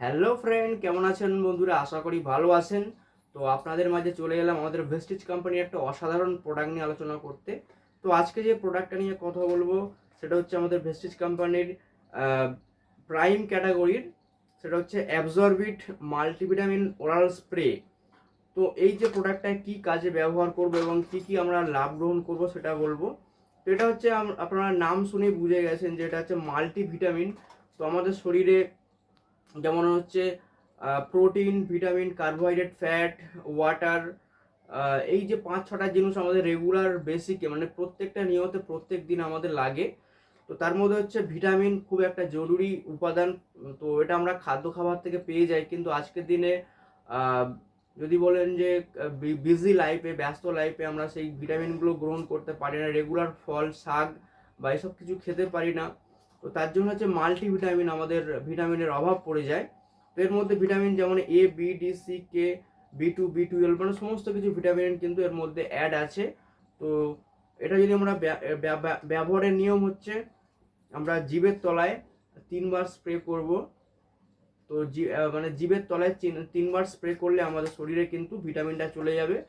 Hello friend, কেমন আছেন বন্ধুরা? আশা করি ভালো আছেন। তো আপনাদের মাঝে চলে এলাম আমাদের ভেস্টিজ কোম্পানির একটা অসাধারণ প্রোডাক্ট নিয়ে আলোচনা করতে। তো আজকে যে প্রোডাক্টটা নিয়ে কথা বলব, সেটা হচ্ছে আমাদের ভেস্টিজ কোম্পানির প্রাইম ক্যাটাগরির সেটা হচ্ছে অ্যাবজর্বিট মাল্টিভিটামিন ওরাল স্প্রে তো এই যে প্রোডাক্টটা কি কাজে ব্যবহার করব এবং কি কি আমরা লাভ গ্রহণ করব সেটা বলব। তো এটা হচ্ছে আপনারা নাম শুনে বুঝে গেছেন যে এটা হচ্ছে মাল্টিভিটামিন তো আমাদের শরীরে যেমন হচ্ছে protein vitamin carbohydrate fat water এই যে পাঁচ ছটা জিনিস আমাদের রেগুলার বেসিকে মানে প্রত্যেকটা নিয়তে প্রত্যেক দিন আমাদের লাগে। তো তার মধ্যে হচ্ছে ভিটামিন খুব একটা জরুরি উপাদান। তো এটা আমরা খাদ্য খাবার থেকে পেয়ে যাই, কিন্তু আজকের দিনে যদি বলেন যে বিজি লাইফে ব্যস্ত লাইফে আমরা সেই ভিটামিনগুলো গ্রহণ করতে পারি না রেগুলার ফল, শাক বা এসব কিছু খেতে পারি না। তো তার জন্য হচ্ছে মাল্টি ভিটামিন আমাদের ভিটামিনের অভাব পড়ে যায়। তো এর মধ্যে ভিটামিন যেমন A B D C K B two B twelve মানে সমস্ত কিছু ভিটামিন কিন্তু এর মধ্যে অ্যাড আছে। তো এটা যদি আমরা ব্য- ব্য- ব্য- ব্যবহারের নিয়ম হচ্ছে আমরা জিভের তলায় তিনবার স্প্রে করব। তো মানে জীবের তলায় তিন- তিনবার স্প্রে করলে আমাদের শরীরে কিন্তু ভিটামিনটা চলে যাবে।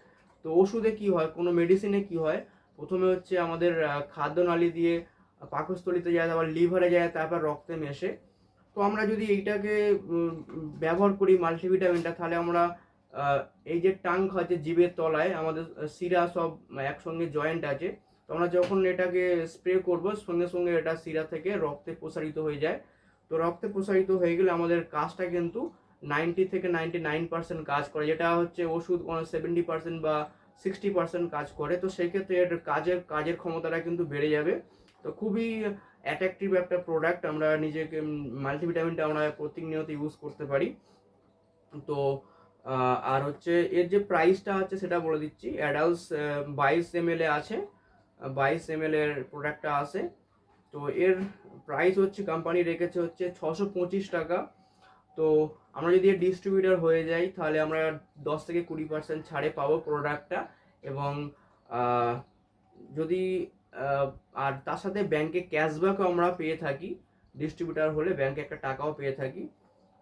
তো ওষুধে কি হয়, কোনো মেডিসিনে কি হয়, প্রথমে হচ্ছে আমাদের খাদ্যনালী দিয়ে পাকস্থলিতে যায়, তারপর লিভারে যায়, তারপর রক্তে মেশে। তো আমরা যদি এইটাকে ব্যবহার করি মাল্টিভিটামিনটা তাহলে আমরা এই যে টাঙ্ক আছে জীবের তলায়, আমাদের শিরা সব একসঙ্গে জয়েন্ট আছে, তো আমরা যখন এটাকে স্প্রে করব, সঙ্গে সঙ্গে এটা শিরা থেকে রক্তে প্রসারিত হয়ে যায়। তো রক্তে প্রসারিত হয়ে গেলে আমাদের কাজটা কিন্তু নাইনটি থেকে নাইনটি নাইন পার্সেন্ট কাজ করে, যেটা হচ্ছে ওষুধ সেভেন্টি পার্সেন্ট বা সিক্সটি পার্সেন্ট কাজ করে। তো সেক্ষেত্রে এর কাজের কাজের ক্ষমতাটা কিন্তু বেড়ে যাবে। তো খুবই অ্যাট্রাকটিভ একটা প্রোডাক্ট আমরা নিজেকে মাল্টিভিটামিনটা আমরা প্রতিনিয়ত ইউজ করতে পারি। তো আর হচ্ছে এর যে প্রাইসটা আছে সেটা বলে দিচ্ছি। অ্যাডাল্টস বাইশ এম এ আছে, বাইশ এম এর প্রোডাক্টটা আছে। তো এর প্রাইস হচ্ছে কোম্পানি রেখেছে হচ্ছে ছশো পঁচিশ টাকা। তো আমরা যদি এর ডিস্ট্রিবিউটার হয়ে যাই, তাহলে আমরা দশ থেকে কুড়ি পার্সেন্ট ছাড়ে পাবো প্রোডাক্টটা এবং যদি আর তার সাথে ব্যাংকে ক্যাশব্যাকও আমরা পেয়ে থাকি। ডিস্ট্রিবিউটার হলে ব্যাংকে একটা টাকাও পেয়ে থাকি।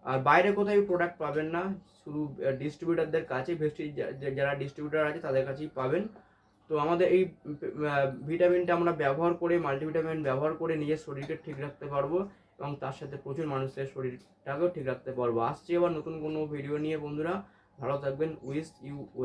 আর বাইরে কোথাও প্রোডাক্ট পাবেন না। শুধু ডিস্ট্রিবিউটারদের কাছে ভেস্টি যারা ডিস্ট্রিবিউটার আছে তাদের কাছেই পাবেন। তো আমাদের এই ভিটামিনটা আমরা ব্যবহার করে মাল্টিভিটামিন ব্যবহার করে নিজের শরীরকে ঠিক রাখতে পারব এবং তার সাথে প্রচুর মানুষের শরীরটাকেও ঠিক রাখতে পারব। আসছে এবার নতুন কোনো ভিডিও নিয়ে, বন্ধুরা। ভালো থাকবেন উইস ইউ ওয়েল